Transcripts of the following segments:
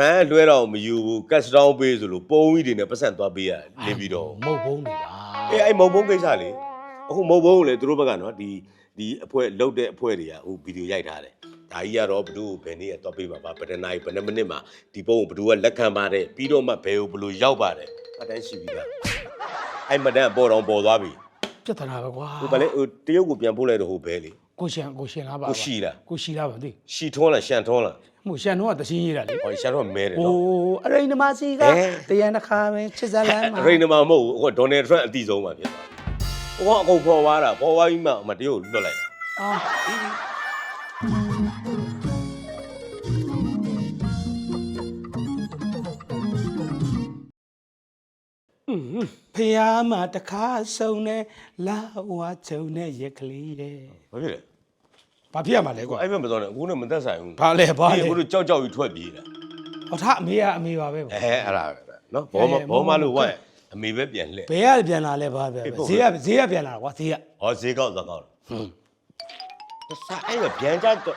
ဘန်းလွှဲတော့မယူဘူးကတ်စတောင်းပေးဆိုလို့ပုံကြီးတွေနဲ့ပတ်စံသွားပေးရနေပြီးတော့မုတ်ဘုံတွေပါအေးအဲ့မုံဘုံကိစ္စလေအခုမုံဘုံကိုလေသူတို့ဘက်ကနော်ဒီဒီအဖွဲ့လုတ်တဲ့အဖွဲ့တွေကဟိုဗီဒီယိုရိုက်ထားတယ်ဒါကြီးကတော့ဘယ်သူဘယ်နေ့တော့ပေးမှာပါဘယ်တနားဘယ်နှမိနစ်မှာဒီပုံကိုဘယ်သူကလက်ခံပါတယ်ပြီးတော့မှဘယ်ကိုဘယ်လိုရောက်ပါတယ်အတိုင်းရှိပြီးသားအဲ့မတန်းပေါ်တော့ပေါ်သွားပြီပြဿနာပဲကွာဟိုဗလဲဟိုတရုတ်ကိုပြန်ပို့လိုက်တော့ဟိုဘဲလေ ကိုရှင်ကိုရှင်လားပါကိုရှိလားကိုရှိလားပါသိရှီထွန်းလားရှန်ထွန်းလားမှုရှန်တော့တချင်းရေးတာလေဟောရှန်ထွန်းမဲတယ်โอ้နော်အရိန်နမစီကအဲတရန်တစ်ခါပဲချစ်စလမ်းမှာ ရိန်နမမဟုတ်ဘူးဟိုဒေါ်နယ်ထရန့်အတိဆုံးပါဖြစ်သွားပြီဟိုကအကုန်ပေါ်သွားတာပေါ်သွားပြီးမှမတရုတ်လွတ်လိုက်တာအာဖះမတခါဆုံးနဲ့လာဝါချုံနဲ့ရက်ကလေးရဲ့ဘာဖြစ်လဲ ဘာဖြစ်ရမှာလဲကွာအဲ့ဘက်မတော်နဲ့အခုနဲ့မသက်ဆိုင်ဘူးဘာလဲဘာလဲဒီအခုတို့ကြောက်ကြောက်ကြီးထွက်ပြေးတာဟောထအမေကအမေပါပဲပေါ့အဲအဲ့ဒါပဲနော်ဘောမဘောမလို့ဝိုင်းအမေပဲပြန်လှည့်ဘယ်ကပြန်လာလဲဘာပဲအေးပေါ့ဈေးကဈေးကပြန်လာတာကွာဈေးကဟောဈေးကောက်သကောက်ဟွန်းစားအဲ့ကပြန်ကြတော့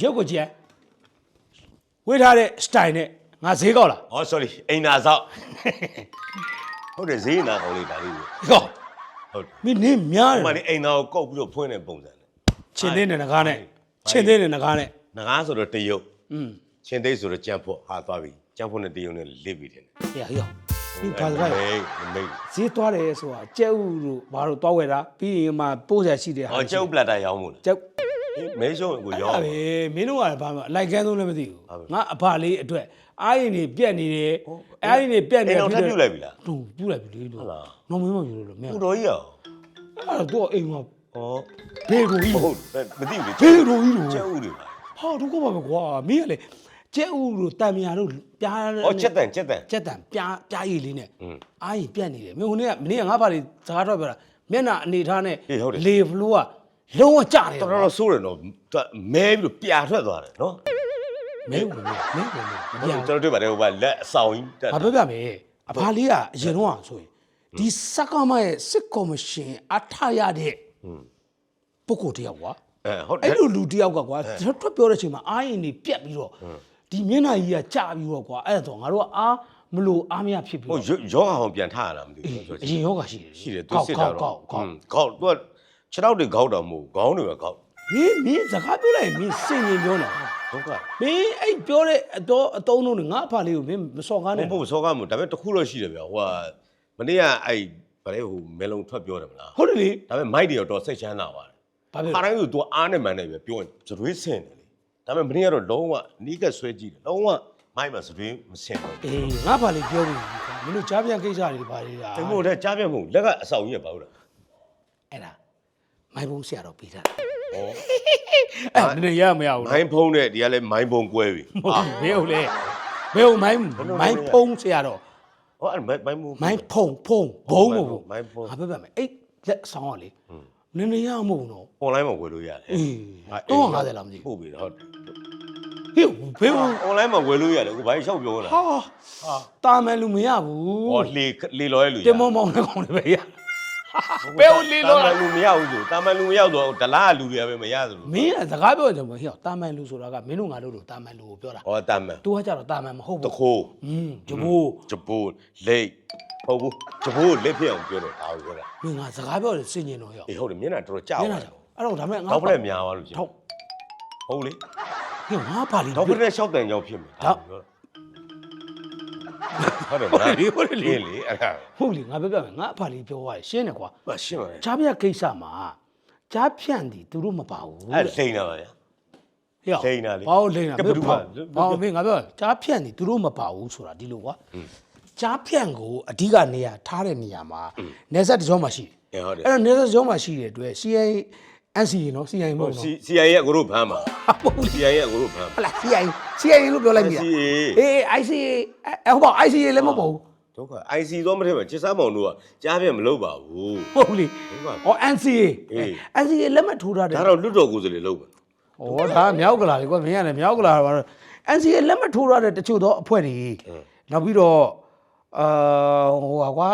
ရုပ်ကိုကြည့်ဝေးထားတဲ့ style နဲ့ငါဈေးကောက်လာဟော sorry အိမ်နာဆောက်ဟုတ်တယ်ဈေးနာကောင်းလေးဒါလေးကိုဟောဟုတ်မင်းနင်းများတဒီမှာယ်နေအိမ်နာကိုကောက်ပြီးတော့ဖွင့်တဲ့ပုံစံနဲ့ ချင်းသေးနဲ့ငကားနဲ့ဟုတ်ချင်းသေးနဲ့ငကားနဲ့ငကားဆိုတော့တရုတ်อืมချင်းသိမ်းဆိုတော့ကြံ့ဖို့ဟာသွားပြီကြံ့ဖို့နဲ့တရုတ်နဲ့လစ်ပြီးတယ်ဟေ့ဟေ့မင်းဘာစကားလဲမေးမေးဈေးသွားတယ်ဆိုတာကျဲဥတို့ဘာလို့သွားဝယ်တာပြီးရင်မှပို့ဆက်ရှိတဲ့ဟောကျုပ်ပလက်တာရောင်းမို့လားကျဲဥအေးမဲရှုံးကိုရောင်းအဲ့ပဲမင်းတို့ကလည်းဘာမှအလိုက်ကန်းသုံးလည်းမသိဘူးဟုတ်ပြီငါအဖလေးအတွက်အားရင်နေပြက်နေတယ်ဟုတ်အားရင်နေပြက်နေအိမ်တော်ထပ်ပြုတ်လိုက်ပြီလားတူပြုတ်လိုက်ပြီလေလို့ဟုတ်လားနော်မင်းမယူလို့မင်းကိုတော်ကြီးရောအဲ့တော့အိမ်မှာ ဟောဘေးတို့ကြီးဟုတ်မသိဘူးလေဘေးတို့ကြီးတို့ကျဲဥတွေပါဟာဒုက္ခပါပဲကွာမင်းကလေကျဲဥတို့တံမြာတို့ပြားဟောချက်တန်ချက်တန်ကျက်တံပြားပြားရည်လေးနဲ့อืมအားရင်ပြက်နေတယ်မင်းဟိုနေ့ကမနေ့ကငါဘာလေးစကားထွက်ပြောတာမျက်နှာအနေထားနဲ့ဟေးဟုတ်တယ်လေဖလိုးကလုံးဝကြတယ်တော်တော်ဆိုးတယ်နော်မဲပြီးတော့ပြာထွက်သွားတယ်နော်မင်းဝင်မင်းဝင်မင်းမဟုတ်ပြတယ်ကျွန်တော်တွေ့ပါတယ်ဟိုကလက်အဆောင်ကြီးတက်ဘာပြောပြမယ်အဖာလေးကအရင်တော့ဆိုရင်ဒီစက္ကမရဲ့စစ်ကော်မရှင်အထရတဲ့ ပုဂ္ဂိုလ်တယောက်ကွာအဲဟုတ်တအဲ့ယ်လိုလူတယောက်ကကွာကျွန်တော်ထွက်ပြောတဲ့အချိန်မှာအားရင်နေပြက်ပြီးတော့ဒီမျက်နှာကြီးကကြာပြီးတော့ကွာအဲ့ဒါတော့ငါတို့ကအားမလို့အားမရဖြစ်ပြီးဟိုတော့ရောဂါအောင်ပြန်ထားရတာမသိအေးဘူးဆိုအရင်ယောဂရှိတယ်ရှိတယ်သူကောက်စစ်ကောတာက်တော့ကောက်ကောက်ကောက်သူကခြေထောက်တွေခေါက်တာမဟုတ်ခေါင်းတွေပဲခေါက်မင်းမင်းစကားပြောလိုက်ရင်မင်းစိတ်ငြိမ်ပြောနေဒုက္ခမင်းအဲ့ပြောတဲ့အတော့အတုံးလုံးတွေငါအဖာလေးကိုမင်းမစော်ကားမနဲ့ဟုတ်ဘူးစောကားမဒါပေမဲ့တစ်ခုတော့ရှိတယ်ဗျဟိုကမနေ့ကအဲ့ဗ လဲဟိုမဲလုံးထွက်ပြောတယ်မလားဟုတ်တယ်လေဒါပေမဲ့မိုက်တွေတော့စိတ်ချမ်းသာပါတယ်ဘာဖြစ်ခါလဲတိုင်းဆို तू အားနဲ့မှန်တယ်ပဲပြောရင်ဇရွေးဆင်တယ်လေဒါပေမဲ့မနေ့ကတော့လုံးဝနီးကပ်ဆွဲကြည့်တယ်လုံးဝမိုက်မှာဇရွေးမဆင်ဘူးအေးငါဘာလေးပြောပြီးပြီကွာမင်းတို့ကြားပြန်ကိစ္စတွေဘာတွေလားတမို့တဲ့ကြားပြတ်မှုလက်ကအဆောင်ကြီးကပါဘူးလားအဲ့ဒါမိုင်ဘုံဆရာတော်ပြီးတာဩအဲ့နည်းနည်းရမရဘူးမိုင်းဖုံးတဲ့ဒီကလည်းမိုင်းဖုံးကွဲပြီမဟုတ်ဘူးဘယ်ဟုတ်လဲဘယ်ဟုတ်မိုင်းမိုင်းဖုံဆရာတော် ဟောအဲ့မိုင်းမိုင်းဖုံးမိုင်းဖုံဖုံဘုံမဟုတ်ဘူးမိုင်းဖုံးငါပြောပြမယ်အဲ့လက်ဆောင်ကလေနည်းနည်းရမဟုတ်တော့အွန်လိုင်းမှာဝယ်လို့ရတယ်အေး350လားမသိဘူးဟုတ်ပြီဟုတ်ဟေ့ဘယ်ဟုတ်အွန်လိုင်းမှာဝယ်လို့ရတယ်အခုဘာကြီးရှောက်ပြောလာဟာတာမန်လူမရဘူးဟောလေလေလော်ရဲ့လူတင်မောင်းမောင်းတဲ့ကောင်တွေပဲရ ဘယ်ဟုတ်လေလို့တာမလားန်လူမရဘူးဆိုတာမန်လူမရောက်တော့ဒလားလူတွေကပဲမရသလိုမင်းကစကားပြောတယ်မဟုတ်ဟေ့တာမန်လူဆိုတာကမင်းတို့ငါတို့လိုတာမန်လူကိုပြောတာဟောတာမန်သူကကြတော့တာမန်မဟုတ်တဘူးခိုးอืมဂျဘိုးဂျပူလိတ်ဟုတ်ဘူးဂျပူလက်ဖြစ်အောင်ပြောတယ်ဒါကိုပြောတာမင်းငါစကားပြောတယ်စင်ကျင်တော့ရောအေးဟုတ်တယ်မျက်နှာတော်တော်ကြောက်ညနေကြောင်အဲ့တော့ဒါမဲ့ငါတော့ဖလက်များသွားလို့ရှိရင်ထောက်ဟုတ်လေဟေ့ငါပါလီ တော့ဖလက်ရှောက်တန်ကြောင်ဖြစ်မယ်ဒါကိုပြောတာ ဟုတ်တယ်မလားဟုတ်တယ်ဟုတ်တယ်လေအေးလေအဲ့ဒါဟုတ်လေငါပြောပြမယ်ငါအဖာလီပြောသွားတယ်ရှင်းတယ်ကွာမရှင်းပါနဲ့ချားပြကိစ္စမှာချားဖြန့်သည်သူတို့မပါဘူးအဲ့လိန်တာပါဗျာဟေ့လိန်တာလေဘာလို့လိန်တာကဲဘယ်သူကဘာမင်းငါပြောချားဖြန့်သည်သူတို့မပါဘူးဆိုတာဒီလိုကွာချားဖြန့်ကိုအဓိကနေရာထားတဲ့နေရာမှာနေဆက်တစ်ကြောမှာရှိတယ်အေးဟုတ်တယ်အဲ့တော့နေဆက်တစ်ကြောမှာရှိတဲ့အတွက် CIA NCA နော် CIA မဟုတ်နော်စီ CIA ရဲ့ကိုတို့ဖမ်းပါဟုတ်ဘူး CIA ရဲ့ကိုတို့ဖမ်းဟလာ CIA CIA လို့ပြောလိုက်ပြီလား NCA အေး ICA အဲ့ဟုတ်ပါ ICA လည်းမဟုတ်ပါဘူးဒုက္ခ IC တော့မထင်ပါချစ်စားမောင်တို့ကကြားပြမလုပ်ပါဘူးဟုတ်လေဟုတ်ပါ။အော် NCA အေး NCA လက်မှတ်ထိုးထားတယ်ဒါတော့လွတ်တော်ကိုယ်စားလှယ်လုပ်ပါ။ဩဒါမြောက်ကလာလေကွာမင်းကလည်းမြောက်ကလာပါတော့ NCA လက်မှတ်ထိုးထားတဲ့တချို့သောအဖွဲ့တွေနောက်ပြီးတော့ အာဟိုဟာကွာ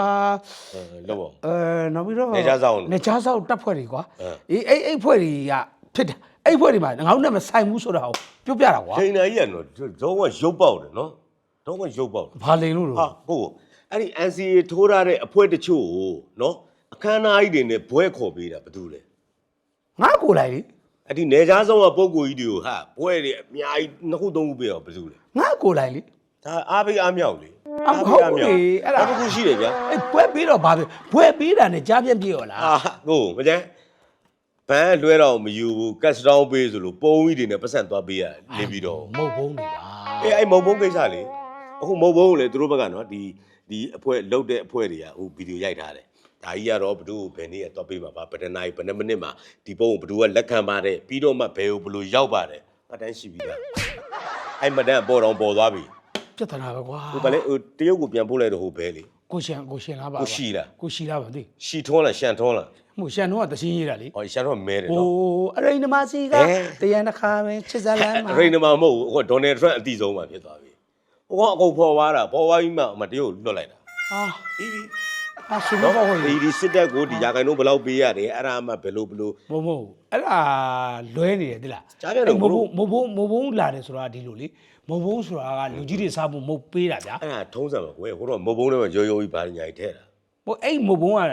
အဲလုပ်ပါအဲနောက်ပြီးတော့နေခြားစောင့်နေချားဆောင်တပ်ဖွဲ့တွေကွာအဲအေးအဲ့အဲ့ဖွဲ့တွေကဖြစ်တာအဲ့ဒီဖွဲ့တွေမှာငါတို့နဲ့မဆိုင်ဘူးဆိုတာကိုပြောပြတာကွာဒိန်နာကြီးကတော့တော့ကရုပ်ပေါက်တယ်နော်တော့ကရုပ်ပေါက်တယ်ဘာလိန်လို့လို့ဟာကိုအဲ့ဒီ NCA ထိုးထားတဲ့အဖွဲတချို့ကိုနော်အခမ်းအနားကြီးတွေနဲ့ဘွဲခေါ်ပေးတာဘာလို့လဲငါကိုလိုက်လေအဲ့ဒီနေကြားဆုံးကပုံကိုကြီးတွေကိုဟာဘွဲတွေအများကြီးနှစ်ခုသုံးခုပေးတော့ဘာလို့လဲငါကိုလိုက်လေဒါအားပေးအားမြောက်လေ အမဟုတ်ဘူးလေအဲ့ဒါနောက်တစ်ခုရှိတယ်ဗျာအဲ့ဘွဲပေးတော့ဘာပဲဘွဲပေးတာနဲ့ကြားပြန့်ပြည့်ရောလားအာကိုမကျန်ဘန်းလွဲတော့မယူဘူးကတ်စတောင်းပေးဆိုလို့ပုံကြီးတွေနဲ့ပတ်စံသွားပေးရနေပြီးတော့မဟုတ်ဘုံနေပါအေးအဲ့မုံဘုံကိစ္စလေအခုမုံဘုံကိုလေသူတို့ဘက်ကနော်ဒီဒီအဖွဲလုတ်တဲ့အဖွဲတွေကဟိုဗီဒီယိုရိုက်ထားတယ်ဒါကြီးကတော့ဘဒူဘယ်နေ့ကတော့ပေးမှာပါဘယ်တနားဘယ်နှစ်မိနစ်မှာဒီပုံကိုဘဒူကလက်ခံပါတယ်ပြီးတော့မှဘယ်ကိုဘလို့ရောက်ပါတယ်ပတ်တန်းရှိပြီးသားအဲ့မတန်းပေါ်တော့ပေါ်သွားပြီ ပြဿနာပဲကွာဟိုဗလဲဟိုတရုတ်ကိုပြန်ပို့လိုက်တော့ဟိုဘဲလေကိုရှင်ကိုရှင်လားပါကိုရှိလားကိုရှိလားပါသိရှီထွန်းလားရှန်ထွန်းလားမှုရှန်တော့ကတချင်းရေးတာလေဟောရှန်ထွန်းမဲတယ်ဟိုနော်အရိန်နမစီကအဲတရားနှခါပဲချစ်စလမ်းမှာရိန်နမမဟုတ်ဘူးဟိုဒေါ်နယ်ထရန့်အတိဆုံးမှဖြစ်သွားပြီဟိုကအကုန်ဖော်သွားတာဖော်သွားပြီးမှဟိုမတရုတ်လွတ်လိုက်တာဟာပြီးပြီဟာရှင်နော်ဘောဟိုဒီဒီစစ်တပ်ကိုဒီရာခိုင်နှုန်းဘယ်လောက်ပေးရတယ်အဲ့ဒါမှဘယ်လိုဘယ်လိုမဟုတ်မဟုတ်အဲ့ဒါလွဲနေတယ်တိလားကြားပြတယ်မဘို့ဟုတ်မဟုတ်မဟုတ်လာတယ်ဆိုတာဒီလိုလေ မဟုတ်ဆိုတာကလူကြီးတွေစားဖို့မဟုတ်ပေးတာဗျာအဲ့ဒါထုံးစံပါကွယ်ဟိုတော့မုတ်ဘုံထဲမှာရိုးရိုးကြီးဗာညာကြီးထဲတာဟိုအဲ့မဟုတ်ဘုံက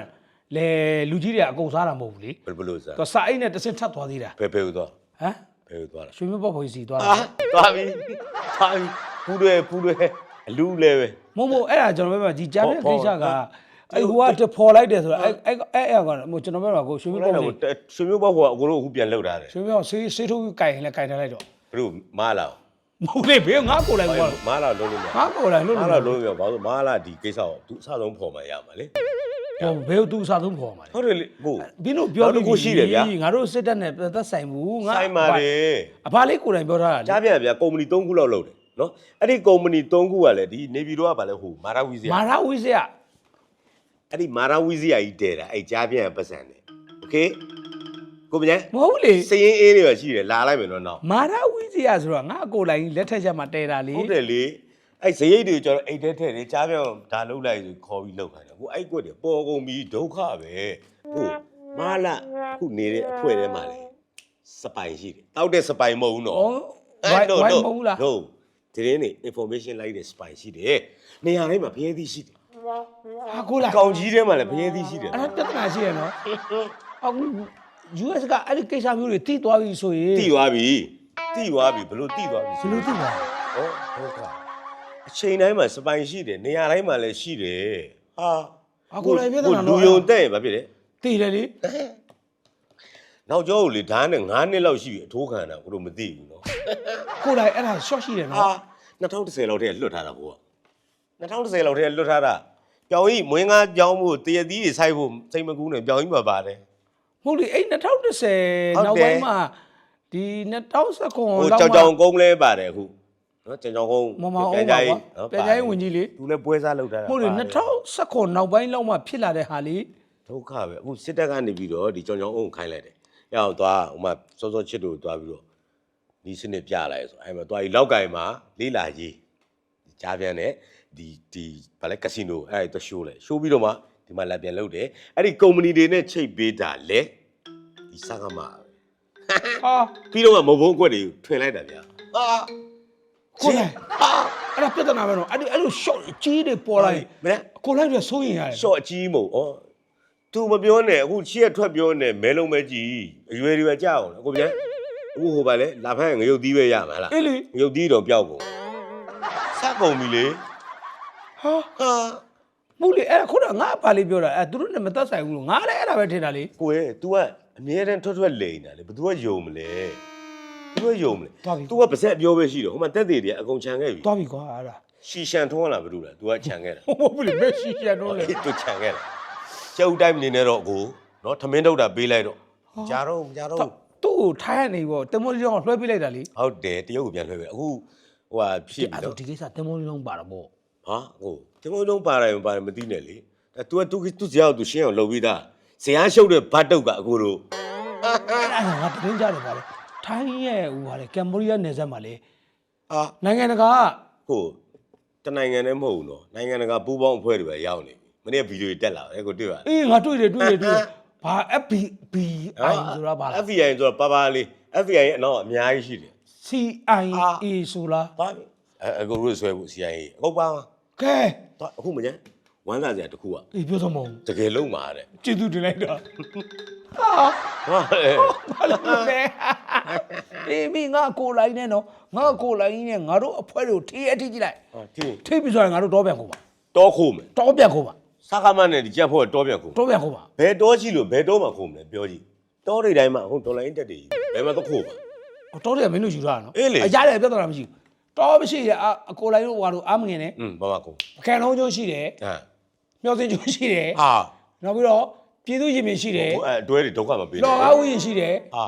လေလူကြီးတွေကအကုန်စားတာမဟုတ်ဘူးလေဘယ်ဘယ်လိုစားသူစာအိတ်နဲ့တဆင့်ထပ်သွားသေးတာဘယ်ဘယ်လိုသွားဟမ်ဘယ်လိုသွားလဲရွှေမြတ်ဘော်ဖွေးစီသွားတာအာသွားပြီသွားပြီပူတယ်ပူတယ်အလူလဲပဲမဟုတ်မဟုတ်အဲ့ဒါကျွန်တော်ပြောမှာဒီကြားတဲ့ဖော်ကိစ္စကဖော်အဲ့ဟိုကဖော်လိုက်တယ်ဆိုတာအဲ့အဲ့အဲ့အဲ့ကဟိုကျွန်တော်ပြောမှာကိုရွှေဘမြယ်တ်လိုဘော်လဲလေးရွှေမျိုးဘောကအကိုတို့အခုပြန်လောက်ထားတယ်ရွှေမြတ်ဘော်ဆေးဆေးထိုးပြီးကြိုင်ရင်လည်းကြိုင်ထားလိုက်တော့ဘယ်လိုမားလာ မဟုတ်လေဘေးငါကိုလိုက်ပါ မားလာလုံးလို့မရ ငါကိုလိုက်လို့ မား လို့ လာလုံးရဘာလို့မားလာဒီကိစ္စကိုသူအစဆုံးဖော်မှရမှာလေ ဟိုဘေးသူစားသုံးဖော်မှာလေ ဟုတ်တယ်လေကို ဘင်းတို့ပြော နောက်တစ်ခုရှိတယ်ဗျာ ငါတို့စစ်တပ်နဲ့သက်ဆိုင်ဘူးငါ ဆိုင်ပါတယ် အဖလေးကိုယ်တိုင်ပြောထားတာလေ ကြားပြန်ဗျာကုမ္ပဏီ၃ခုလောက်လုပ်တယ်နော်အဲ့ဒီကုမ္ပဏီ၃ခုကလည်းဒီနေပြည်တော်ကဗာလဲဟိုမာရာဝီဇီယာ မာရာဝိဇယ အဲ့ဒီမာရာဝီဇီယာကြီးတဲတာအဲ့ကြားပြန်ပတ်စံတယ်โอเค ကိုမညာမဟုတ်လေစရင်အေးတွေပါရှိတယ်လာလိုက်မယ်နော်နောက်မာရာဝိဇယဆိုတာငါကိုယ်တိုင်လက်ထက်ချက်မှာတဲတာလေဟုတ်တယ်လေအဲ့ဇရိတ်တွေကျတော့အိတ်ထဲထဲတယ်ကြားပြန်ဒါလုတ်လိုက်ဆိုခေါ်ပြီးလုတ်ခိုင်းတယ်ကိုအဲ့ကွက်တွေပေါ်ကုန်ပြီးဒုက္ခပဲဟိုမာလာခုနေတဲ့အဖွဲထဲမှာလေစပိုင်ရှိတယ်တောက်တဲ့စပိုင်မဟုတ်ဘူးနော်ဩဝိုင်းဝိုင်းမဟုတ်လားဟုတ်ဒီရင်းနေ information လိုက်တဲ့ spy ရှိတယ်နေရာတိုင်းမှာဖျဲသီးရှိတယ်ဟာကိုလိုက်ကောင်ကြီးထဲမှာလည်းဖျဲသီးရှိတယ်အဲ့ဒါပြဿနာရှိရနော်အခု US ကအဲ့ဒီကိစ္စမျိုးတွေတိသွားပြီဆိုရင်တိသွားပြီတိသွားပြီဘလို့တိသွားပြီဘယ်လိုတိသွားဟောဟုတ်ကအချိန်တိုင်းမှာ spy ရှိတယ်နေရာတိုင်းမှာလည်းရှိတယ်ဟာအခုလည်းပြဿနာလူတော့ယုံတဲ့ဘာဖြစ်လဲတိတယ်လေနောက်ကျောကိုလေဓာတ်နဲ့9နှစ်လောက်ရှိပြီအထိုးခံတာကိုတို့မသိဘူးနော်ကိုလိုက်အဲ့ဒါ short ရှိတယ်ဟာနော်2010လောက်တည်းကလွတ်ထားတာဘို့က2010လောက်တည်းကလွတ်ထားတာပြောင်းကြီးမွေးငါပြောင်းဖို့တရသီးတွေစိုက်ဖို့စိတ်မကူးနဲ့ပြောင်းကြီးမှာပါတယ်မ ဟုတ်လေအဲ့2010ဟုတ်တယ်နောက်ပိုင်းမှာဒီ2019ဟိုလောက်ကြောင်မှကြောင်ကုန်းလဲပါတယ်အခုနော်ကြောင်ကြောင်ကုန်းမမအောင်ပါကွာပြန်ကြိုင်းဝင်ကြီးလေသူလည်းပွဲစားလုပ်ထားတာမဟုတ်လေပါတယ်2019နောက်ပိုင်းလောက်မှဖြစ်လာတဲ့ဟာလေဒုက္ခပဲအခုစစ်တပ်ကနေပြီးတော့ဒီကြောင်ကြောင်အုံခိုင်းလိုက်တယ်ရအောင်သွားဟိုမှာစောစောချစ်တို့သွားပြီးတော့ဒီစနစ်ပြလိုက်ဆိုအဲ့မှာသွားပြီးလောက်ကင်မှာလေးလာကြီးကြားပြန်တယ်ဒီဒီဗာလဲကစီနိုအဲ့ဒါရှိုးလဲရှိုးပြီးတော့မှ ဒီမှာလာပြန်လုပ်တယ်အဲ့ဒီကုမ္ပဏီတွေနဲ့ချိတ်ပေးတာလေဒီစကားမှာဟာပြီးတော့မှမုံဘုံအကွက်တွေထွင်လိုက်တာဗျာဟာကိုလိုက်ဟာအဲ့ဒါပြဿနာပဲနော်အဲ့ဒီအဲ့လို short ကြီးတွေပေါ်လာရင်မဲကိုလိုက်တော့စိုးရင်ရတယ်ရှော့အကြီးမို့ဩ तू မပြောနဲ့အခုချီရထွက်ပြောနဲ့မဲလုံးမဲကြီးအရွယ်တွေပဲကြောက်အောင်အခုပြန်အခုဟိုပါလေလာဖန်းငရုတ်သီးပဲရမှာလားအေးလေငရုတ်သီးတော့ပျောက်ကုန်စက်ကုန်ပြီလေဟာဟာ မဟုတ်လေအဲ့ဒါခုနကငါဘာလေးပြောတာအဲ့သူတို့နဲ့မသက်ဆိုင်ဘူးလို့ငါလည်းအဲ့ဒါပဲထင်တာလေ ကိုရဲ့ तू ကအမြဲတမ်းထွက်ထွက်လိန်တာလေဘယ်သူကယုံမလဲဘယ်သူကယုံမလဲ သွားပြီ तू ကပါဆက်ပြောပဲရှိတော့ဟိုမှာတက်သေးတွေကအကုန်ခြံခဲ့ပြီ သွားပြီကွာအဲ့ဒါ ရှီရှန်ထုံးလာဘယ်လိုလဲ तू ကခြံခဲ့တာ ဟုတ်ဘူးလေမက်ဆီရတော့လေ အေး तू ခြံခဲ့တာကျုပ်တိုင်းနေနေတော့ကိုနော်ထမင်းတုတ်တာပေးလိုက်တော့ကြားတော့ကြားတော့ သူ့ကိုထိုင်းရနေပေါ့တမိုးလေးလုံးလွှဲပေးလိုက်တာလေ ဟုတ်တယ်တရုတ်ကိုပြန်လွှဲပဲအခုဟိုဟာဖြစ်ပြီ အဲ့ တော့ ဒါဒီကိစ္စတမိုးလေးလုံးပါတော့ပေါ့ ဟာဟိုတမုံလုံးပါတယ်မပါတယ်မသိနဲ့လေအဲ तू က तू သူဇာတ် तू ရှင်းအောင်လုပ်ပြီးသားဇရာရှုပ်တဲ့ဘတ်တုတ်ကအခုတို့ အဲ့ဒါငါတင်းကြတယ်ပါလေထိုင်းရဲ့ဟိုဟာလေကမ်ဘောဒီးယားနယ်စပ်မှာလေ အာ နိုင်ငံတကာက ဟိုတနိုင်ငံနဲ့မဟုတ်ဘူးနော်နိုင်ငံတကာပူးပေါင်းအဖွဲ့တွေပဲရောက်နေပြီမနေ့ကဗီဒီယိုတက်လာတယ်ကိုတွေ့ပါလား အေးငါတွေ့တယ်တွေ့တယ်တွေ့တယ်ဘာ FBI ဆိုတာဘာလဲ FBI ဆိုတော့ပါပါလေး FBI ရဲ့အနောက်အများကြီးရှိတယ် CIA ဆိုလား ပါပြီအဲအကိုတို့ဆွဲဖို့ CIA အကုန်ပါမှာ ကဲတော့အခုမကျန်ဝမ်းသာစရာတစ်ခုကဒီပြောစမအောင်တကယ်လုံးပါတဲ့ကျေးဇူးတင်လိုက်တာဟာအဲဘာလို့လဲအေးမင်းငါကိုလိုက်နဲ့နော်ငါကိုလိုက်နဲ့ငါတို့အဖွဲတို့ထေးအထိကြည့်လိုက်ဟာဒီထိပ်ပြီးဆိုရင်ငါတို့တော့ပြန်ခိုးပါတောခိုးမယ်တော့ပြန်ခိုးပါစကားမနဲ့ဒီကြက်ဖို့တောပြန်ခိုးတော့ပြန်ခိုးပါဘယ်တောရှိလို့ဘယ်တောမှာခိုးမလဲပြောကြည့်တောတွေတိုင်းမှာအခုဒေါ်လာအင်းတက်တွေကြီးဘယ်မှာတော့ခိုးပါတော့တယ်မင်းတို့ယူထားတာနော်အေးလေအရတယ်ပြဿနာမရှိဘူး တော်မရှိရအကိုလိုက်တို့ဟွာတို့အားမငင်နဲ့อืมဘာမှကိုပကံလုံးကျိုးရှိတယ်ဟမ်မျောစင်ကျိုးရှိတယ်ဟာနောက်ပြီးတော့ပြည်သူရင်မြင်ရှိတယ်ကိုအဲအတွဲတွေဒုက္ခမပေးနဲ့လော်ကားဥယျာဉ်ရှိတယ်ဟာ